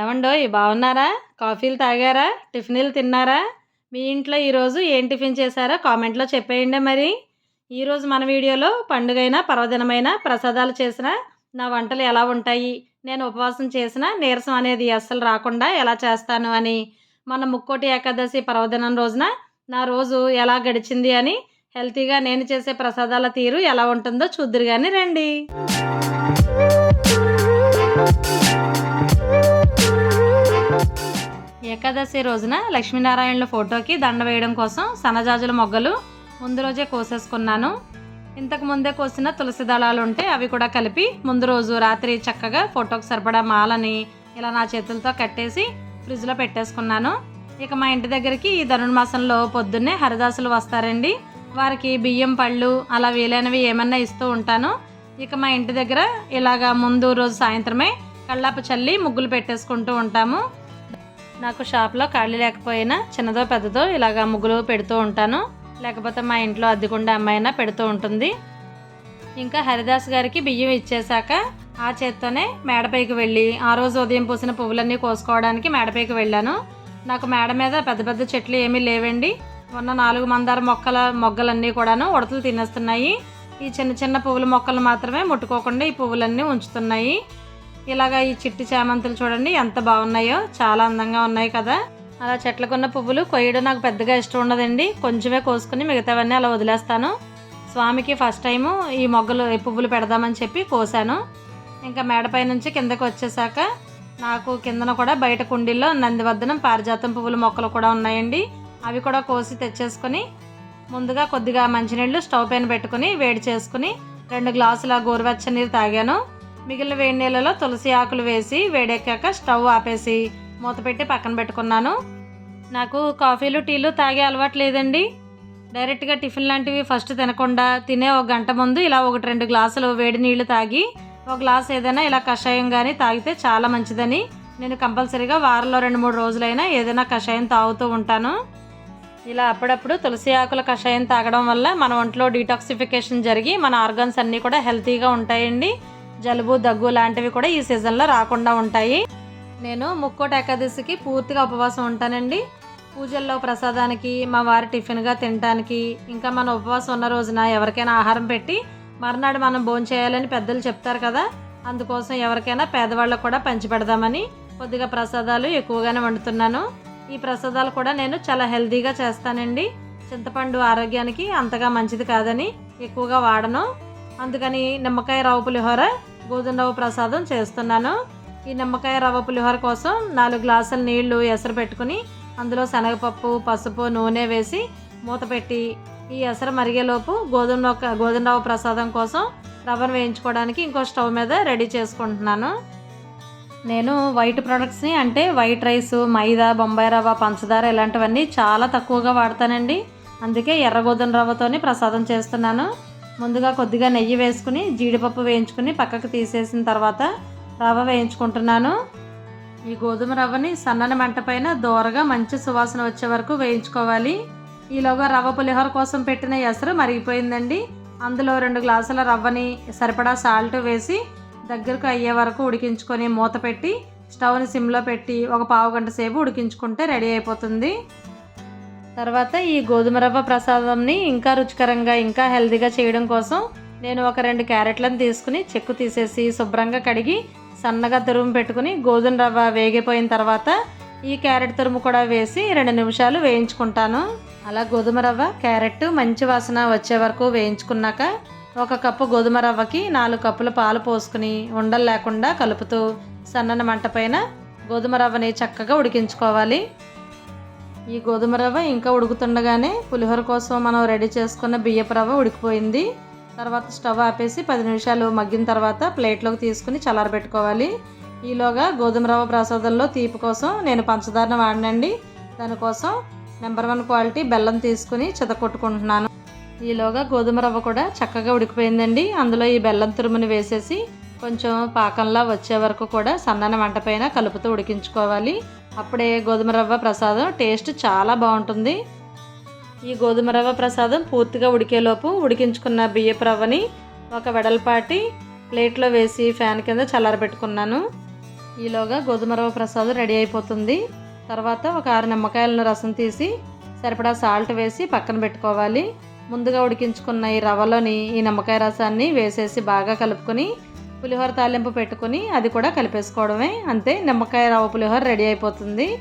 ఏమండోయ్ బాగున్నారా కాఫీలు తాగారా? టిఫిన్లు తిన్నారా? మీ ఇంట్లో ఈరోజు ఏం టిఫిన్ చేశారో కామెంట్లో చెప్పేయండి మరి. ఈరోజు మన వీడియోలో పండుగైన పర్వదినమైన ప్రసాదాలు చేసిన నా వంటలు ఎలా ఉంటాయి? నేను ఉపవాసం చేసిన నీరసం అనేది అస్సలు రాకుండా ఎలా చేస్తాను అని మన ముక్కోటి ఏకాదశి పర్వదినం రోజున నా రోజు ఎలా గడిచింది అని హెల్తీగా నేను చేసే ప్రసాదాల తీరు ఎలా ఉంటుందో చూద్దరు కానీ రండి. ఏకాదశి రోజున లక్ష్మీనారాయణుల ఫోటోకి దండ వేయడం కోసం సన్నజాజుల మొగ్గలు ముందు రోజే కోసేసుకున్నాను. ఇంతకు ముందే కోసిన తులసి దళాలు ఉంటే అవి కూడా కలిపి ముందు రోజు రాత్రి చక్కగా ఫోటోకి సరిపడా మాలని ఇలా నా చేతులతో కట్టేసి ఫ్రిడ్జ్లో పెట్టేసుకున్నాను. ఇక మా ఇంటి దగ్గరికి ఈ ధనుర్మాసంలో పొద్దున్నే హరిదాసులు వస్తారండి. వారికి బియ్యం పళ్ళు అలా వీలైనవి ఏమన్నా ఇస్తూ ఉంటాను. ఇక మా ఇంటి దగ్గర ఇలాగా ముందు రోజు సాయంత్రమే కళ్ళాపు చల్లి ముగ్గులు పెట్టేసుకుంటూ ఉంటాము. నాకు షాప్లో ఖాళీ లేకపోయినా చిన్నదో పెద్దదో ఇలాగ ముగ్గులు పెడుతూ ఉంటాను. లేకపోతే మా ఇంట్లో అద్దెకుండా అమ్మాయినా పెడుతూ ఉంటుంది. ఇంకా హరిదాస్ గారికి బియ్యం ఇచ్చేశాక ఆ చేత్తోనే మేడపైకి వెళ్ళి ఆ రోజు ఉదయం పూసిన పువ్వులన్నీ కోసుకోవడానికి మేడపైకి వెళ్ళాను. నాకు మేడ మీద పెద్ద పెద్ద చెట్లు ఏమీ లేవండి. ఉన్న నాలుగు మందార మొక్కల మొగ్గలన్నీ కూడాను ఉడతలు తినేస్తున్నాయి. ఈ చిన్న చిన్న పువ్వుల మొక్కలు మాత్రమే ముట్టుకోకుండా ఈ పువ్వులన్నీ ఉంచుతున్నాయి. ఇలాగా ఈ చిట్టి చామంతులు చూడండి ఎంత బాగున్నాయో చాలా అందంగా ఉన్నాయి కదా. అలా చెట్లకున్న పువ్వులు కొయ్యడం నాకు పెద్దగా ఇష్టం ఉండదండి. కొంచెమే కోసుకుని మిగతావన్నీ అలా వదిలేస్తాను. స్వామికి ఫస్ట్ టైము ఈ మొగ్గలు పువ్వులు పెడదామని చెప్పి కోసాను. ఇంకా మేడపై నుంచి కిందకి వచ్చేసాక నాకు కిందన కూడా బయట కుండీల్లో నందివర్ధనం పారిజాతం పువ్వుల మొక్కలు కూడా ఉన్నాయండి. అవి కూడా కోసి తెచ్చేసుకొని ముందుగా కొద్దిగా మంచినీళ్ళు స్టవ్ పైన పెట్టుకుని వేడి చేసుకుని రెండు గ్లాసుల గోరువెచ్చని నీరు తాగాను. మిగిలిన వేడి నీళ్ళలో తులసి ఆకులు వేసి వేడెక్కాక స్టవ్ ఆపేసి మూత పెట్టి పక్కన పెట్టుకున్నాను. నాకు కాఫీలు టీలు తాగే అలవాటు లేదండి. డైరెక్ట్గా టిఫిన్ లాంటివి ఫస్ట్ తినకుండా తినే ఒక గంట ముందు ఇలా ఒకటి రెండు గ్లాసులు వేడి నీళ్ళు తాగి ఒక గ్లాస్ ఏదైనా ఇలా కషాయం కానీ తాగితే చాలా మంచిదని నేను కంపల్సరీగా వారంలో రెండు మూడు రోజులైనా ఏదైనా కషాయం తాగుతూ ఉంటాను. ఇలా అప్పుడప్పుడు తులసి ఆకుల కషాయం తాగడం వల్ల మన ఒంట్లో డీటాక్సిఫికేషన్ జరిగి మన ఆర్గన్స్ అన్నీ కూడా హెల్తీగా ఉంటాయండి. జలుబు దగ్గు లాంటివి కూడా ఈ సీజన్లో రాకుండా ఉంటాయి. నేను ముక్కోటి ఏకాదశికి పూర్తిగా ఉపవాసం ఉంటానండి. పూజల్లో ప్రసాదానికి మా వారి టిఫిన్గా తినడానికి ఇంకా మన ఉపవాసం ఉన్న రోజున ఎవరికైనా ఆహారం పెట్టి మర్నాడు మనం భోజనం చేయాలని పెద్దలు చెప్తారు కదా. అందుకోసం ఎవరికైనా పేదవాళ్ళకు కూడా పంచిపెడదామని కొద్దిగా ప్రసాదాలు ఎక్కువగానే వండుతున్నాను. ఈ ప్రసాదాలు కూడా నేను చాలా హెల్తీగా చేస్తానండి. చింతపండు ఆరోగ్యానికి అంతగా మంచిది కాదని ఎక్కువగా వాడను. అందుకని నిమ్మకాయ రవ్వ పులిహోర గోధుమ రవ్వ ప్రసాదం చేస్తున్నాను. ఈ నిమ్మకాయ రవ్వ పులిహోర కోసం నాలుగు గ్లాసుల నీళ్ళు ఎసరు పెట్టుకుని అందులో శనగపప్పు పసుపు నూనె వేసి మూత పెట్టి ఈ ఎసరు మరిగేలోపు గోధుమ గోధుమ రవ్వ ప్రసాదం కోసం రవ్వను వేయించుకోవడానికి ఇంకో స్టవ్ మీద రెడీ చేసుకుంటున్నాను. నేను వైట్ ప్రొడక్ట్స్ని అంటే వైట్ రైస్ మైదా బొంబాయి రవ్వ పంచదార ఇలాంటివన్నీ చాలా తక్కువగా వాడతానండి. అందుకే ఎర్ర గోధుమ రవ్వతోనే ప్రసాదం చేస్తున్నాను. ముందుగా కొద్దిగా నెయ్యి వేసుకుని జీడిపప్పు వేయించుకుని పక్కకు తీసేసిన తర్వాత రవ్వ వేయించుకుంటున్నాను. ఈ గోధుమ రవ్వని సన్నని మంట పైన దోరగా మంచి సువాసన వచ్చే వరకు వేయించుకోవాలి. ఈలోగా రవ్వ పులిహోర కోసం పెట్టిన ఎసరు మరిగిపోయిందండి. అందులో రెండు గ్లాసుల రవ్వని సరిపడా సాల్ట్ వేసి దగ్గరకు అయ్యే వరకు ఉడికించుకొని మూత పెట్టి స్టవ్ని సిమ్లో పెట్టి ఒక పావు గంట సేపు ఉడికించుకుంటే రెడీ అయిపోతుంది. తర్వాత ఈ గోధుమ రవ్వ ప్రసాదంని ఇంకా రుచికరంగా ఇంకా హెల్దీగా చేయడం కోసం నేను ఒక రెండు క్యారెట్లను తీసుకుని చెక్కు తీసేసి శుభ్రంగా కడిగి సన్నగా తురుము పెట్టుకుని గోధుమ రవ్వ వేగిపోయిన తర్వాత ఈ క్యారెట్ తురుము కూడా వేసి రెండు నిమిషాలు వేయించుకుంటాను. అలా గోధుమ రవ్వ క్యారెట్ మంచి వాసన వచ్చే వరకు వేయించుకున్నాక ఒక కప్పు గోధుమ రవ్వకి నాలుగు కప్పుల పాలు పోసుకుని ఉండలు లేకుండా కలుపుతూ సన్నని మంట పైన గోధుమ రవ్వని చక్కగా ఉడికించుకోవాలి. ఈ గోధుమ రవ్వ ఇంకా ఉడుకుతుండగానే పులిహోర కోసం మనం రెడీ చేసుకున్న బియ్యపు రవ్వ ఉడికిపోయింది. తర్వాత స్టవ్ ఆపేసి పది నిమిషాలు మగ్గిన తర్వాత ప్లేట్లోకి తీసుకుని చల్లారబెట్టుకోవాలి ఈలోగా గోధుమ రవ్వ ప్రసాదంలో తీపి కోసం నేను పంచదారను వాడినండి. దానికోసం నెంబర్ వన్ క్వాలిటీ బెల్లం తీసుకుని చితకొట్టుకుంటున్నాను ఈలోగా గోధుమ రవ్వ కూడా చక్కగా ఉడికిపోయిందండి. అందులో ఈ బెల్లం తురుముని వేసేసి కొంచెం పాకంలా వచ్చే వరకు కూడా సన్నని వంట పైన కలుపుతూ ఉడికించుకోవాలి. అప్పుడే గోధుమ రవ్వ ప్రసాదం టేస్ట్ చాలా బాగుంటుంది. ఈ గోధుమ రవ్వ ప్రసాదం పూర్తిగా ఉడికేలోపు ఉడికించుకున్న బియ్యపు రవ్వని ఒక వెడల్పాటి ప్లేట్లో వేసి ఫ్యాన్ కింద చల్లారబెట్టుకున్నాను. ఈలోగా గోధుమ రవ్వ ప్రసాదం రెడీ అయిపోతుంది. తర్వాత ఒక ఆరు నిమ్మకాయలను రసం తీసి సరిపడా సాల్ట్ వేసి పక్కన పెట్టుకోవాలి. ముందుగా ఉడికించుకున్న ఈ రవ్వలోని ఈ నిమ్మకాయ రసాన్ని వేసేసి బాగా కలుపుకొని పులిహోర తాలింపు పెట్టుకొని అది కూడా కలిపేసుకోవడమే. అంతే నిమ్మకాయ రవ్వ పులిహోర రెడీ అయిపోతుంది.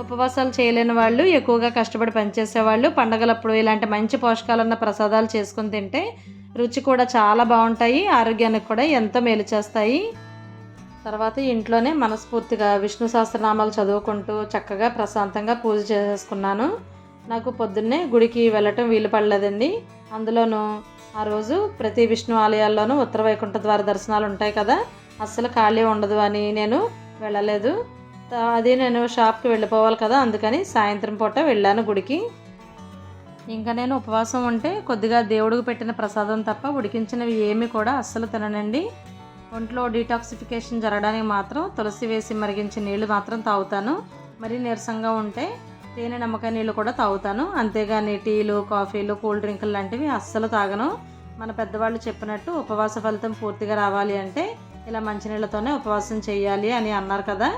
ఉపవాసాలు చేయలేని వాళ్ళు ఎక్కువగా కష్టపడి పనిచేసేవాళ్ళు పండగలప్పుడు ఇలాంటి మంచి పోషకాలు ఉన్న ప్రసాదాలు చేసుకుని తింటే రుచి కూడా చాలా బాగుంటాయి ఆరోగ్యానికి కూడా ఎంతో మేలు చేస్తాయి. తర్వాత ఇంట్లోనే మనస్ఫూర్తిగా విష్ణు సహస్రనామాలు చదువుకుంటూ చక్కగా ప్రశాంతంగా పూజ చేసేసుకున్నాను. నాకు పొద్దున్నే గుడికి వెళ్ళటం వీలు పడలేదండి. అందులోనూ ఆ రోజు ప్రతి విష్ణు ఆలయాల్లోనూ ఉత్తర వైకుంఠ ద్వార దర్శనాలు ఉంటాయి కదా. అస్సలు ఖాళీ ఉండదు అని నేను వెళ్ళలేదు. అదే నేను షాప్కి వెళ్ళిపోవాలి కదా అందుకని సాయంత్రం పూట వెళ్ళాను గుడికి. ఇంకా నేను ఉపవాసం ఉంటే కొద్దిగా దేవుడికి పెట్టిన ప్రసాదం తప్ప ఉడికించినవి ఏమీ కూడా అస్సలు తిననండి. ఒంట్లో డీటాక్సిఫికేషన్ జరగడానికి మాత్రం తులసి వేసి మరిగించిన నీళ్ళు మాత్రం తాగుతాను. మరీ నీరసంగా ఉంటే తేనె నమ్మక నీళ్ళు కూడా తాగుతాను. అంతేగాని టీలు కాఫీలు కూల్ డ్రింకులు లాంటివి అస్సలు తాగను. మన పెద్దవాళ్ళు చెప్పినట్టు ఉపవాస ఫలితం పూర్తిగా రావాలి అంటే ఇలా మంచినీళ్ళతోనే ఉపవాసం చేయాలి అని అన్నారు కదా.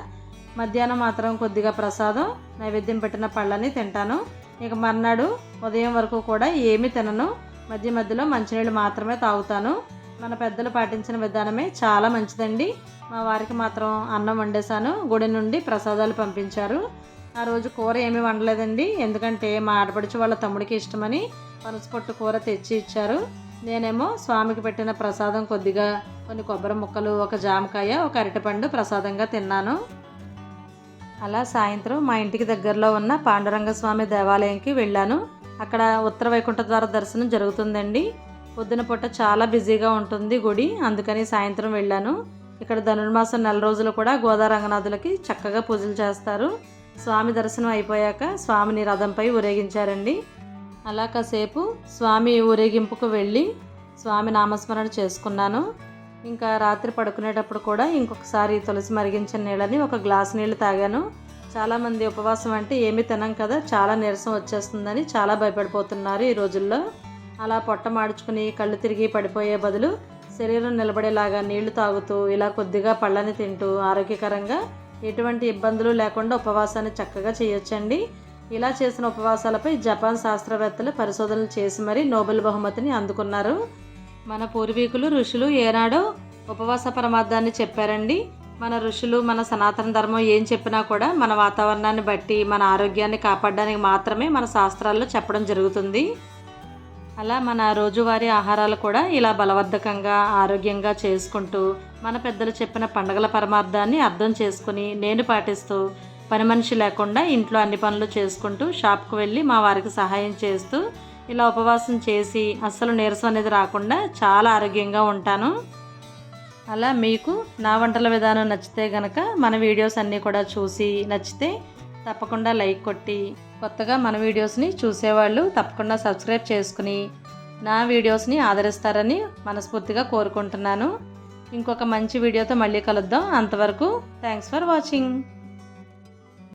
మధ్యాహ్నం మాత్రం కొద్దిగా ప్రసాదం నైవేద్యం పెట్టిన పళ్ళని తింటాను. ఇక మర్నాడు ఉదయం వరకు కూడా ఏమీ తినను. మధ్య మధ్యలో మంచినీళ్ళు మాత్రమే తాగుతాను. మన పెద్దలు పాటించిన విధానమే చాలా మంచిదండి. మా వారికి మాత్రం అన్నం వండేశాను. గుడి నుండి ప్రసాదాలు పంపించారు. ఆ రోజు కూర ఏమీ వండలేదండి. ఎందుకంటే మా ఆడపడుచు వాళ్ళ తమ్ముడికి ఇష్టమని పనసపొట్టు కూర తెచ్చి ఇచ్చారు. నేనేమో స్వామికి పెట్టిన ప్రసాదం కొద్దిగా కొన్ని కొబ్బరి ముక్కలు ఒక జామకాయ ఒక అరటిపండు ప్రసాదంగా తిన్నాను. అలా సాయంత్రం మా ఇంటికి దగ్గరలో ఉన్న పాండురంగ స్వామి దేవాలయంకి వెళ్ళాను. అక్కడ ఉత్తర వైకుంఠ ద్వార దర్శనం జరుగుతుందండి. పొద్దున పూట చాలా బిజీగా ఉంటుంది గుడి. అందుకని సాయంత్రం వెళ్ళాను. ఇక్కడ ధనుర్మాసం నెల రోజులు కూడా గోదా రంగనాథులకి చక్కగా పూజలు చేస్తారు. స్వామి దర్శనం అయిపోయాక స్వామిని రథంపై ఊరేగించారండి. అలా కాసేపు స్వామి ఊరేగింపుకు వెళ్ళి స్వామి నామస్మరణ చేసుకున్నాను. ఇంకా రాత్రి పడుకునేటప్పుడు కూడా ఇంకొకసారి తులసి మరిగించిన నీళ్ళని ఒక గ్లాస్ నీళ్ళు తాగాను. చాలామంది ఉపవాసం అంటే ఏమీ తినం కదా చాలా నీరసం వచ్చేస్తుందని చాలా భయపడిపోతున్నారు ఈ రోజుల్లో. అలా పొట్ట మాడుచుకుని కళ్ళు తిరిగి పడిపోయే బదులు శరీరం నిలబడేలాగా నీళ్ళు తాగుతూ ఇలా కొద్దిగా పళ్ళని తింటూ ఆరోగ్యకరంగా ఎటువంటి ఇబ్బందులు లేకుండా ఉపవాసాన్ని చక్కగా చేయొచ్చండి. ఇలా చేసిన ఉపవాసాలపై జపాన్ శాస్త్రవేత్తలు పరిశోధనలు చేసి మరీ నోబెల్ బహుమతిని అందుకున్నారు. మన పూర్వీకులు ఋషులు ఏనాడో ఉపవాస ప్రమాదాన్ని చెప్పారండి. మన ఋషులు మన సనాతన ధర్మం ఏం చెప్పినా కూడా మన వాతావరణాన్ని బట్టి మన ఆరోగ్యాన్ని కాపాడడానికి మాత్రమే మన శాస్త్రాల్లో చెప్పడం జరుగుతుంది. అలా మన రోజువారీ ఆహారాలు కూడా ఇలా బలవర్ధకంగా ఆరోగ్యంగా చేసుకుంటూ మన పెద్దలు చెప్పిన పండగల పరమార్థాన్ని అర్థం చేసుకుని నేను పాటిస్తూ పని మనిషి లేకుండా ఇంట్లో అన్ని పనులు చేసుకుంటూ షాప్కు వెళ్ళి మా వారికి సహాయం చేస్తూ ఇలా ఉపవాసం చేసి అస్సలు నీరసం అనేది రాకుండా చాలా ఆరోగ్యంగా ఉంటాను. అలా మీకు నా వంటల విధానం నచ్చితే గనక మన వీడియోస్ అన్నీ కూడా చూసి నచ్చితే తప్పకుండా లైక్ కొట్టి కొత్తగా మన వీడియోస్ని చూసేవాళ్ళు తప్పకుండా సబ్స్క్రైబ్ చేసుకుని నా వీడియోస్ని ఆదరిస్తారని మనస్ఫూర్తిగా కోరుకుంటున్నాను. ఇంకొక మంచి వీడియోతో మళ్ళీ కలుద్దాం. అంతవరకు థ్యాంక్స్ ఫర్ వాచింగ్